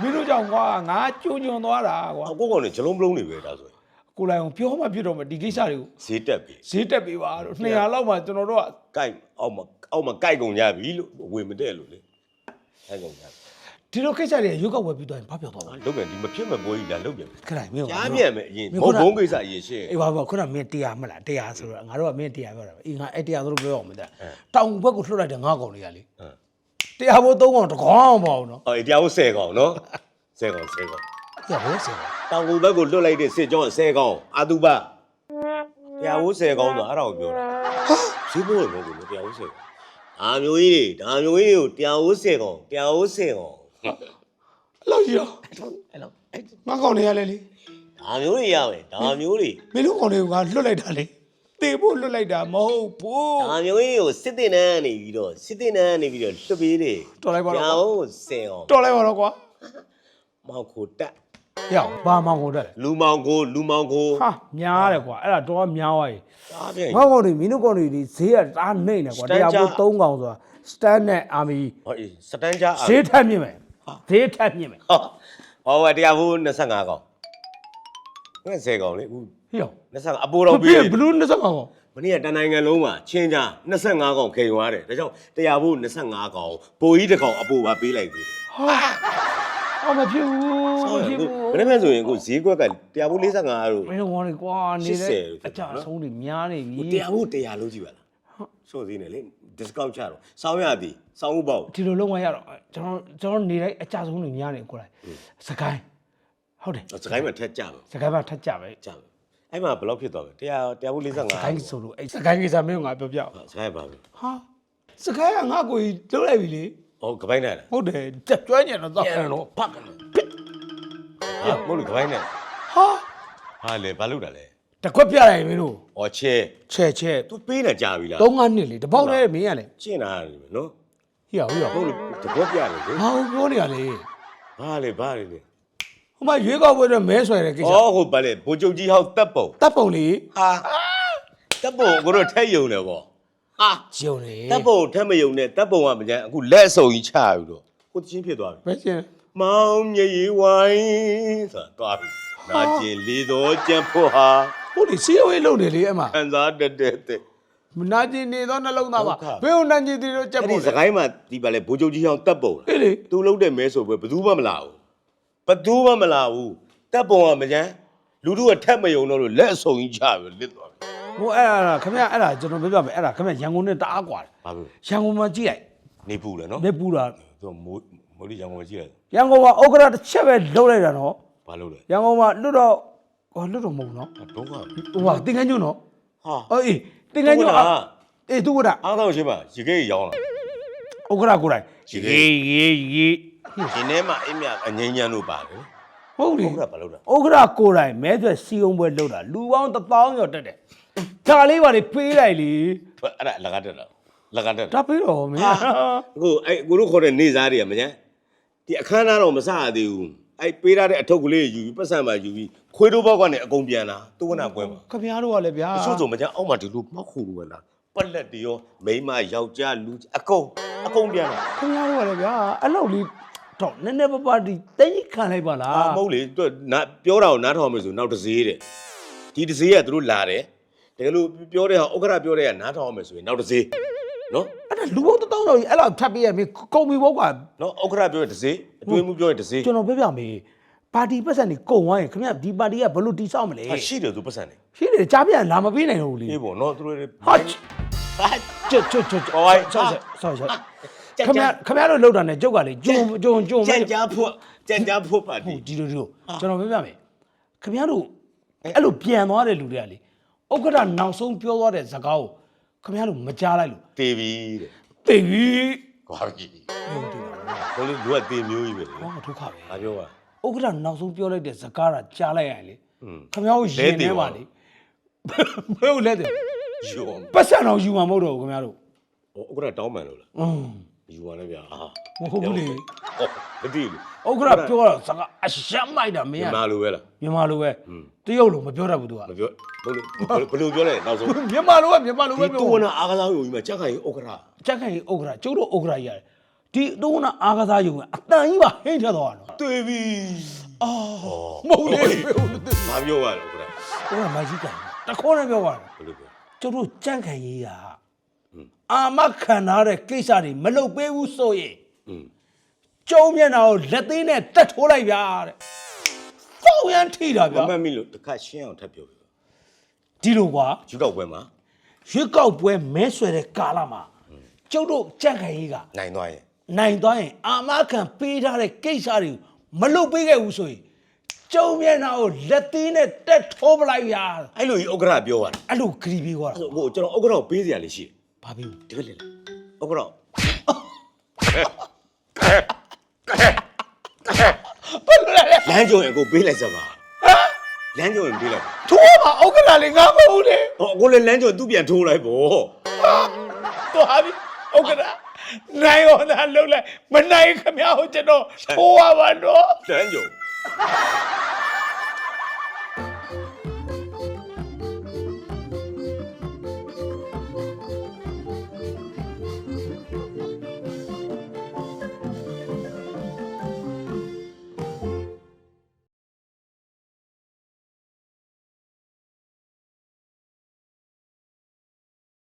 မင်းတို့ကြောင့်ကွာငါကျုံညွန်သွားတာကွာအကိုကောင်နဲ့ဂျလုံးပလုံးနေပဲဒါဆိုရင်ကိုလိုက်အောင်ပြောမှပြတော့မဒီကိစ္စတွေကိုဈေးတက်ပြီဈေးတက်ပေးပါတော့200လောက်မှကျွန်တော်တို့ကကြိုက်အောက်မှာအောက်မှာကြိုက်ကုန်ကြပြီလို့ဝင်မတဲ့လို့လေကြိုက်ကုန်ကြပြီ ဒီလိုကိစ္စတွေရုပ်ကဝယ်ပြီးတော့ဘာပြောတော့ပါလဲလုတ်ပြန်ဒီမဖြစ်မဲ့ပွဲကြီးလာလုတ်ပြန်ပြီခဏမင်းကြားပြန်မယ်အရင်ဘုံဘုံကိစ္စအရင်ရှင်းအေးပါပါခုနမင်းတရားမလားတရားဆိုတော့ငါတို့ကမင်းတရားပြောတာပဲအေးငါအဲ့တရားဆိုလို့ပြောအောင်မတဲ့တောင်ဘက်ကိုလှုပ်လိုက်တယ်ငါကောင်တွေကလေဟမ်တရားဘိုးသုံးကောင်တကောင်းမအောင်နော်အော်တရားဟုတ်10ကောင်နော်10ကောင်10ကောင်တရားဘိုးဆင်တောင်ကုန်ဘက်ကိုလွတ်လိုက်တဲ့စစ်ကြောင်း10ကောင်အာတုပတရားဟုတ်10ကောင်ဆိုအဲ့ဒါကိုပြောတာဈေးပေါ်လို့ကိုတရားဟုတ်10ကောင်အာမျိုးကြီးတွေဒါမျိုးကြီးတွေကိုတရားဟုတ်10ကောင်တရားဟုတ်10ကောင် အဲ့လောက်ကြီးရောအဲ့လိုအဲ့ငါကောင်တွေကလည်းလေဒါမျိုးတွေရမယ်ဒါမျိုးတွေမင်းတို့ကောင်တွေကလှုပ်လိုက်တာလေတေဖို့လှုပ်လိုက်တာမဟုတ်ဘူးဒါမျိုးကြီးကိုစစ်တင်နန်းနေပြီးတော့စစ်တင်နန်းနေပြီးတော့လွတ်ပေးတယ်တော်လိုက်ပါတရားတော့ဟုတ်10ကောင်တော်လိုက်ပါတော့ကွာမောင်ခိုတက်ရအောင်ဘာမှမဟုတ်တယ်လေလူမောင်ကိုလူမောင်ကိုဟာများတယ်ကွာအဲ့ဒါတော့များသွားပြီဒါပြန်ငါကောင်တွေမင်းတို့ကောင်တွေဒီဈေးကတားနှိမ့်တယ်ကွာ Stand တရားဘိုးကြသုံးကောင်ဆိုတာ stand နဲ့ army ဟောအေးစတန်ဂျာအာဈေးထက်မြင့်မယ် ဈေးထက်မြင့်မယ်ဟောဟောတရားဘူး25ကောင်ဘယ်10ကောင်လေအခုဟေ့ရော25အပိုးတော့ပြီးဘလူး25ကောင်မနေ့ကတနိုင်ငံလုံးမှာချင်းကြ25ကောင်ခေသွားတယ်ဒါကြောင့်တရားဘူး25ကောင်ပိုကြီးတစ်ကောင်အပိုးပါပေးလိုက်ပြီဟာအော်မဖြစ်ဘူးမဖြစ်ဘူးဘယ်နဲ့မှဆိုရင်အခုဈေးကွက်ကတရားဘူး45တို့မင်းတို့ကောင်တွေကွာနေ80တယ်လို့ဖြစ်အကြတာနော်ဆုံးတွေများနေပြီတရားဘူး100လုံးကြည့်ပါလားဆိုဈေးနေလေ discount ချတော့စောင်းရသည်စောင်းဥပေါ့ဒီလိုလုံးဝရတော့ကျွန်တော်ကျွန်တော်နေလိုက်အကြဆုံးတွေများနေကိုယ်လိုက်စကိုင်းဟုတ်တယ်စကိုင်းမှာထက်ကြမယ်စကိုင်းမှာထက်ကြပဲကြမယ်အဲ့မှာဘယ်လောက်ဖြစ်သွားလဲတရားတရားဘူး45စကိုင်းဆိုလို့အဲ့စကိုင်းကိစ္စမင်းကငါပြောပြအောင်စကိုင်းပါပြီဟာစကိုင်းကငါကိုကြီးလုံးလိုက်ပြီလေဟောကပိုင်းနိုင်လားဟုတ်တယ်တက်ကျွမ်းညံတော့တော့တော့ဖတ်ကဟာမဟုတ်ဘူးကပိုင်းနိုင်ဟာဟာလေဘာလုပ်တာလဲ တကွက်ပြလိုက်မင်းတို့။အော်ချဲချဲချဲ။ तू ပေးတာကြာပြီလားသုံးငါနှစ်လေတပေါက်လဲမင်းရလေ။ကျင့်တာရတယ်နော်ဟိရဟိရ။ဟုတ်လို့တကွက်ပြတယ်လေဟာပြောနေရလေဘာလဲဘာလဲလေဟိုမှာရွေးကောက်ပွဲတော့မဲဆွဲတယ်ကိစ္စဩဟုတ်ပါလေဘိုးချုပ်ကြီးဟောက်တပ်ပုံတပ်ပုံလေးဟာတပ်ပုံကိုတော့ထက်ယုံတယ်ဗောဟာဂျုံလေတပ်ပုံထက်မယုံနဲ့တပ်ပုံကမကြမ်းအခုလက်ဆုံကြီးချယူတော့ကိုတချင်းဖြစ်သွားပြီ ပဲရှင်မောင်မြေရီဝိုင်းဆိုတာသွားပြီနာကျင်လေတော်ကြံဖို့ဟာ ဟုတ်လေစီယိုအေးလုံနေလေအဲ့မှာခံစားတက်တက်တဲ့ နာကျင်နေသောနှလုံးသားမှာဒုက္ခ ဘယ်ကိုနာကျင်သေးတော့ကြက်အဲ့ဒီဖို့စလဲ ကိုင်းမှာဒီပါလေဘိုးချုပ်ကြီးအောင်တက်ပုံလားအေးလေ သူလုံးတဲ့မဲဆိုပဲဘယ်သူမှမလာဘူးဘယ်သူမှမလာဘူးတက်ပုံကမကြမ်းလူတို့ကထက်မယုံတော့လို့လက်အစုံကြီးချပြီးလစ်သွားပြီဟိုအဲ့ဒါခင်ဗျအဲ့ဒါကျွန်တော်ပြောပြမယ်အဲ့ဒါခင်ဗျရန်ကုန်နဲ့တအားကွာတယ်ဘာဖြစ်လဲရန်ကုန်မှာကြည့်လိုက်နေပူလဲနော်လက်ပူတာသူကမိုးမိုးလီရောင်ကိုကြည့်လိုက်ရန်ကုန်မှာဥက္ကဋ္ဌတစ်ချက်ပဲလှုပ်လိုက်တာတော့ဘာလို့လဲရန်ကုန်မှာလွတ်တော့ ဟောလွတ်တော့မဟုတ်နော်ဒုက္ခဟိုဟာတင်ကန်းညွန့်နော်ဟာအေးတင်ကန်းညွန့်ဟုတ်လားအေးသူကတာအားတော့ချင်းမှာရေခဲရောင်းလာဥက္ကရာကိုယ်တိုင်ရေခဲရေရေရှင်ထဲမှာအင်းမြအငိမ့်ညမ်းတို့ပါတယ်ဟုတ်လေဟုတ်ကဲ့ဘာလို့လဲဥက္ကရာကိုယ်တိုင်မဲဆွဲစီအောင်ပွဲလှုပ်တာလူပေါင်းတစ်သောင်းကျော်တက်တယ်ဒါလေးပါလေပေးလိုက်လေအဲ့ဒါလကားတက်တာလကားတက်ဒါပေးတော့မင်းအခုအဲ့ကိုတို့ခေါ်တဲ့နေစားတွေကမကြမ်းဒီအခမ်းအနားတော့မစရသေးဘူး အဲ့ပေးရတဲ့အထုပ်ကလေးယူပြီးပတ်စံမှာယူပြီးခွေးတို့ဘောက်ကနေအကုန်ပြန်လာသူကနာပွဲမှာခင်ဗျားတို့ကလည်းဗျာအချို့ဆိုမကြမ်းအောက်မှာဒီလိုပောက်ခုလိုပဲလားပက်လက်တွေရောမိန်းမယောက်ျားလူအကုန်အကုန်ပြန်လာခင်ဗျားတို့ကလည်းဗျာအဲ့လောက်လေးတော့နည်းနည်းပါးပါးဒီတိတ်ခံလိုက်ပါလားအာမဟုတ်လေသူကနာပြောတာကိုနားထောင်မယ်ဆိုနောက်တစ်စေးတဲ့ဒီတစ်စေးကသူတို့လာတယ်တကယ်လို့ပြောတဲ့ဟာဥက္ကရာပြောတဲ့ကနားထောင်မယ်ဆိုရင်နောက်တစ်စေး နော်အဲ့ဒါလူပေါင်းတစ်သောင်းကျော်ကြီးအဲ့လောက်ထပ်ပေးရမင်းကုန်ပြီဘောကွာနော်ဥက္ကရာပြောတဲ့တစ်စေးအတွင်းမှုပြောတဲ့တစ်စေးကျွန်တော်ပြောပြမေးပါတီပတ်စံနေကုန်သွားရင်ခင်ဗျာဒီပါတီကဘယ်လိုတိဆောက်မလဲဟာရှိတယ်သူပတ်စံနေရှိတယ်ကြားပြန်လာမပေးနိုင်တော့ဘူးလေအေးပေါ့နော်သူတို့တွေဟာဟာကျွတ်ကျွတ်ကျွတ်ဟိုဟိုင်းဆောက်ဆောက်ဆောက်ကြက်ခင်ဗျာခင်ဗျားတို့လောက်တာနဲ့ကျုပ်ကလေဂျုံဂျုံဂျုံကြံကြားဖို့ကြံကြားဖို့ပါတီဟုတ်ဒီလိုဒီလိုကျွန်တော်ပြောပြမယ်ခင်ဗျားတို့အဲ့လိုပြန်သွားတဲ့လူတွေကလေဥက္ကဋ္ဌနောက်ဆုံးပြောသွားတဲ့ဇာတ်ကားကို ခင်ဗျားတို့မကြားလိုက်လို့ တေးပြီတဲ့ သိပြီ ကွာပြီဘယ်လိုလူကတေးမျိုးကြီးပဲလေ ဟောဒုက္ခပဲ ငါပြောပါ ဥက္ကဋ္ဌနောက်ဆုံးပြောလိုက်တဲ့ဇာတ်ကားကကြားလိုက်ရရင်လေ อืม ခင်ဗျားတို့ရင်ထဲပါလေဘယ်လိုလဲတဲ့ ယော ပတ်စံတော်ယူမှာမဟုတ်တော့ဘူးခင်ဗျားတို့ ဥက္ကရာတောင်းမှန်လို့လား อืม ယူပါနဲ့ဗျာအာ မဟုတ်ဘူးလေ ဟောမတိဘူး ဥက္ကဋ္ဌပြောတာဇာတ်ကားအရှမ်းမိုက်တာမင်းညီကမလိုပဲလားမြန်မာလိုပဲတရုတ်လိုမပြောတတ်ဘူးသူကမပြောဘယ်လိုဘယ်လိုပြောလဲနောက်ဆုံးမြန်မာလိုပဲမြန်မာလိုပဲဒီပြောတူဝနာအားကစားရုံကြီးမှာကြက်ခိုင်ဥက္ကရာကြက်ခိုင်ဥက္ကရာကျုပ်တို့ဥက္ကရာကြီးရတယ်ဒီတုံးနာအားကစားယုံကအတန်ကြီးပါဟိမ့်ထသွားတာနော်တွေ့ပြီအာမဟုတ်လေဘယ်လိုလဲဘာပြောရလဲဥက္ကရာဥက္ကရာမိုက်ကြီးကန်တခေါနဲ့ပြောပါတော့ဘယ်လိုပြောကျုပ်တို့ကြက်ခိုင်ကြီးကအာမခံထားတဲ့ကိစ္စတွေမလုပ်ပေးဘူးဆိုရင်อืม ကျုံမျက်နှာကိုလက်သေးနဲ့တက်ထိုးလိုက်ဗျာတဲ့စောင်းရမ်းထိတာမဗျာမတ်မိလို့တစ်ခါရှင်းအောင်ထပ်ပြောပြပါဒီလိုကွာယူတော့ပွဲမှာရွေးကောက်ပွဲမဲဆွယ်တဲ့ကာလမှာကျုပ်တို့ကြက်ခိုင်ကြီးကနိုင်သွားရင်နိုင်သွားရင် အာမခံပေးထားတဲ့ကိစ္စတွေမလုပ်ပေးခဲ့ဘူးဆိုရင်ကျုံမျက်နှာကိုလက်သေးနဲ့တက်ထိုးပလိုက်ဗျာအဲ့လိုကြီးဥက္ကရာပြောရတာအဲ့လိုခရီးပေးသွားတာအဲ့ဆိုဟိုကျွန်တော်ဥက္ကရာကိုပေးစရာလေးရှိတယ်ဘာပြီးတကယ်လေလားဥက္ကရာ ဘယ်လိုလဲလမ်းကြုံရင်ကိုပေးလိုက်စပါလမ်းကြုံရင်ပေးလိုက်ပါထိုးပါဥက္ကဋ္ဌလေးငါမဟုတ်လေဟောကိုလည်းလမ်းကြုံသူ့ပြန်ထိုးလိုက်ပေါ့သွားပြီဥက္ကဋ္ဌနိုင်ရောသာလှုပ်လိုက်မနိုင်ခမရဟိုကျွန်တော်ထိုးရပါတော့လမ်းကြုံ